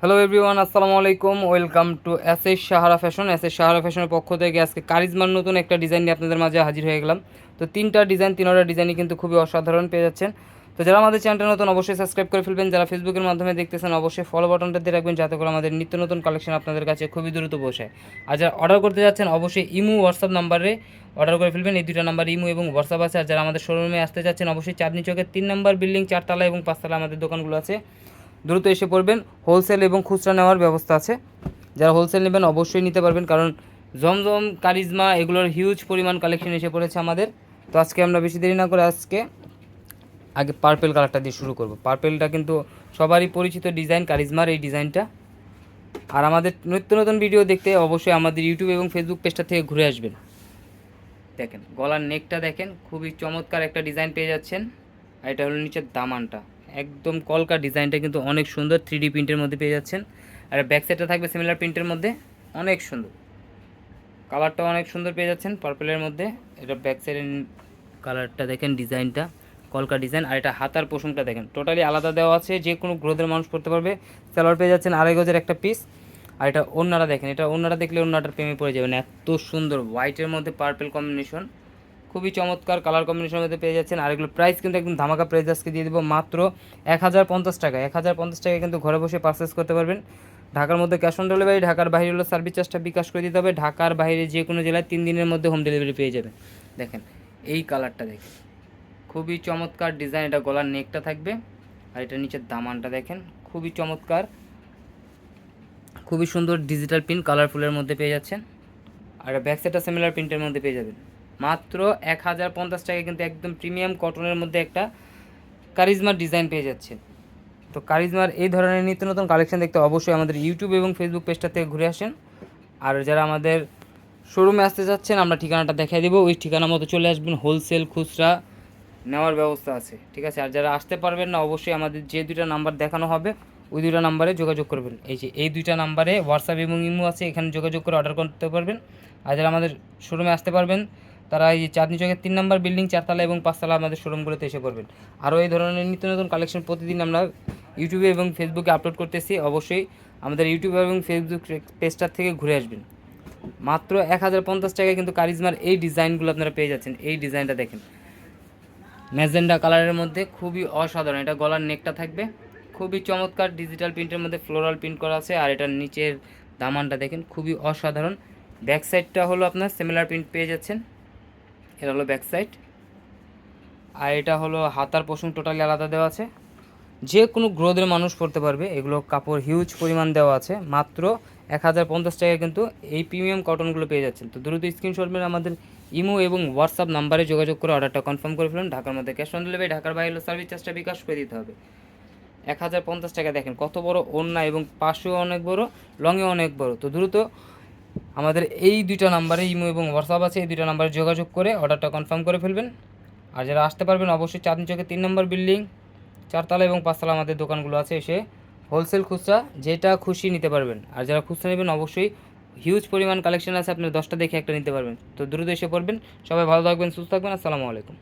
Hello everyone আসসালামু আলাইকুম welcome to S S Sahara fashion S S Sahara ফ্যাশনের পক্ষ থেকে আজকে কারিজমার নতুন একটা ডিজাইন নিয়ে আপনাদের মাঝে হাজির হয়ে গেলাম। তো তিনটা ডিজাইন তিনটা ডিজাইনই কিন্তু খুবই অসাধারণ পেয়ে যাচ্ছেন। তো যারা আমাদের চ্যানেলটা নতুন, অবশ্যই সাবস্ক্রাইব করে ফেলবেন। যারা ফেসবুকের মাধ্যমে দেখতেছেন, অবশ্যই ফলো বাটনটা দিয়ে রাখবেন যাতে করে আমাদের নিত্য নতুন কালেকশন আপনাদের কাছে খুবই দ্রুত পৌঁছায় আর যারা অর্ডার করতে যাচ্ছেন, অবশ্যই ইমু হোয়াটসঅ্যাপ নাম্বারে অর্ডার করে ফেলবেন। এই দুটো নাম্বার ইমু এবং হোয়াটসঅ্যাপ আছে। আর যারা আমাদের শোরুমে আসতে চাচ্ছেন অবশ্যই চাঁদনি চকের তিন নাম্বার বিল্ডিং চারতলা এবং পাঁচতলা আমাদের দোকানগুলো আছে। দ্রুত এসে পড়বেন। হোলসেল এবং খুচরা নেওয়ার ব্যবস্থা আছে। যারা হোলসেল নেবেন অবশ্যই নিতে পারবেন, কারণ জমজম, কারিজমা এগুলোর হিউজ পরিমাণ কালেকশন এসে পড়েছে আমাদের। তো আজকে আমরা বেশি দেরি না করে আজকে আগে পার্পেল কালারটা দিয়ে শুরু করব। পার্পেলটা কিন্তু সবারই পরিচিত ডিজাইন কারিজমার এই ডিজাইনটা আর আমাদের নিত্য নতুন ভিডিও দেখতে অবশ্যই আমাদের ইউটিউব এবং ফেসবুক পেজটা থেকে ঘুরে আসবেন। দেখেন, গলার নেকটা দেখেন, খুবই চমৎকার একটা ডিজাইন পেয়ে যাচ্ছেন। আর এটা হলো নিচের দামানটা। একদম কলকা ডিজাইনটা কিন্তু অনেক সুন্দর থ্রি ডি প্রিন্টের মধ্যে পেয়ে যাচ্ছেন। আর ব্যাক সাইডটা থাকবে সিমিলার প্রিন্টের মধ্যে, অনেক সুন্দর। কালারটাও অনেক সুন্দর পেয়ে যাচ্ছেন পার্পেলের মধ্যে। এটা ব্যাক সাইডের কালারটা দেখেন ডিজাইনটা কলকা ডিজাইন আর এটা হাতার পোষণটা দেখেন টোটালি আলাদা দেওয়া আছে, যে কোনো গ্রোথের মানুষ পড়তে পারবে। সালোয়ার পেয়ে যাচ্ছেন আড়াই গজের একটা পিস আর এটা অন্যরা দেখেন, এটা অন্যরা দেখলে অন্যটার প্রেমে পড়ে যাবেন, এত সুন্দর হোয়াইটের মধ্যে পার্পেল কম্বিনেশন খুবই চমৎকার কালার কম্বিনেশনের মধ্যে পেয়ে যাচ্ছেন। আর এগুলো প্রাইস কিন্তু একদম ধামাকা প্রাইস আজকে দিয়ে দেবো মাত্র এক হাজার পঞ্চাশ টাকা এক হাজার পঞ্চাশ টাকায় কিন্তু ঘরে বসে পারচেস করতে পারবেন। ঢাকার মধ্যে ক্যাশ অন ডেলিভারি ঢাকার বাইরে হলো সার্ভিস চার্জটা বিকাশ করে দিতে হবে। ঢাকার বাইরে যে কোনো জেলায় তিন দিনের মধ্যে হোম ডেলিভারি পেয়ে যাবেন। দেখেন, এই কালারটা দেখেন। খুবই চমৎকার ডিজাইন এটা গলার নেকটা থাকবে। আর এটা নিচের দামানটা দেখেন, খুবই চমৎকার। খুবই সুন্দর ডিজিটাল প্রিন্ট কালারফুলের মধ্যে পেয়ে যাচ্ছেন। আর ব্যাক সাইডটা সিমিলার প্রিন্টের মধ্যে পেয়ে যাবেন। মাত্র এক হাজার পঞ্চাশ টাকায় কিন্তু একদম প্রিমিয়াম কটনের মধ্যে একটা কারিজমার ডিজাইন পেয়ে যাচ্ছে। তো কারিজমার এই ধরনের নিত্য নতুন কালেকশন দেখতে অবশ্যই আমাদের ইউটিউব এবং ফেসবুক পেজটা থেকে ঘুরে আসেন। আর যারা আমাদের শোরুমে আসতে যাচ্ছেন, আমরা ঠিকানাটা দেখাই দেবো। ওই ঠিকানা মতো চলে আসবেন, হোলসেল খুচরা নেওয়ার ব্যবস্থা আছে, ঠিক আছে? আর যারা আসতে পারবেন না, অবশ্যই আমাদের যে দুইটা নাম্বার দেখানো হবে, ওই দুইটা নাম্বারে যোগাযোগ করবেন। এই যে, এই দুইটা নাম্বারে হোয়াটসঅ্যাপ এবং ইমো আছে, এখানে যোগাযোগ করে অর্ডার করতে পারবেন। আর যারা আমাদের শোরুমে আসতে পারবেন তারা এই চাঁদনি চকের তিন নম্বর বিল্ডিং, চারতলা এবং পাঁচতলা আমাদের শোরুমগুলোতে এসে পড়বেন। আরও এই ধরনের নিত্য নতুন কালেকশন প্রতিদিন আমরা ইউটিউবে এবং ফেসবুকে আপলোড করতেছি। অবশ্যই আমাদের ইউটিউব এবং ফেসবুক পেজটার থেকে ঘুরে আসবেন। মাত্র এক হাজার পঞ্চাশ টাকায় কিন্তু কারিজমার এই ডিজাইনগুলো আপনারা পেয়ে যাচ্ছেন। এই ডিজাইনটা দেখেন। ম্যাজেন্ডা কালারের মধ্যে খুবই অসাধারণ। এটা গলার নেকটা থাকবে। খুবই চমৎকার ডিজিটাল প্রিন্টের মধ্যে ফ্লোরাল প্রিন্ট করা আছে। আর এটার নিচের দামানটা দেখেন, খুবই অসাধারণ। ব্যাক সাইডটা হলো আপনার সিমিলার প্রিন্ট পেয়ে যাচ্ছেন। এটা হলো ব্যাক সাইড আর এটা হলো হাতার পোষণ টোটালি আলাদা দেওয়া আছে। যে কোনো গ্রোদের মানুষ পড়তে পারবে, এগুলো কাপড় হিউজ পরিমাণ দেওয়া আছে। মাত্র এক হাজার পঞ্চাশ টাকায় কিন্তু এই প্রিমিয়াম কটনগুলো পেয়ে যাচ্ছেন। তো দ্রুত স্ক্রিনশট মেরে আমাদের ইমো এবং হোয়াটসঅ্যাপ নাম্বারে যোগাযোগ করে অর্ডারটা কনফার্ম করে ফেলুন। ঢাকার মধ্যে ক্যাশ অন ডেলিভারি ঢাকার বাইরে সার্ভিস চার্জটা বিকাশ করে দিতে হবে। এক হাজার পঞ্চাশ টাকা দেখেন কত বড় ওড়না এবং পাশেও অনেক বড় লংয়ে অনেক বড়। তো দ্রুত আমাদের এই দুইটা নাম্বারে ইমো এবং হোয়াটসঅ্যাপ আছে, এই দুইটা নাম্বারে যোগাযোগ করে অর্ডারটা কনফার্ম করে ফেলবেন। আর যারা আসতে পারবেন, অবশ্যই চাঁদনি চকে তিন নম্বর বিল্ডিং, চারতলা এবং পাঁচতলা আমাদের দোকানগুলো আছে এসে হোলসেল খুচরা যেটা খুশি নিতে পারবেন। আর যারা খুচরা নেবেন, অবশ্যই হিউজ পরিমাণ কালেকশন আছে আপনি দশটা দেখে একটা নিতে পারবেন। তো দ্রুত এসে পড়বেন। সবাই ভালো থাকবেন, সুস্থ থাকবেন, আসসালামু আলাইকুম।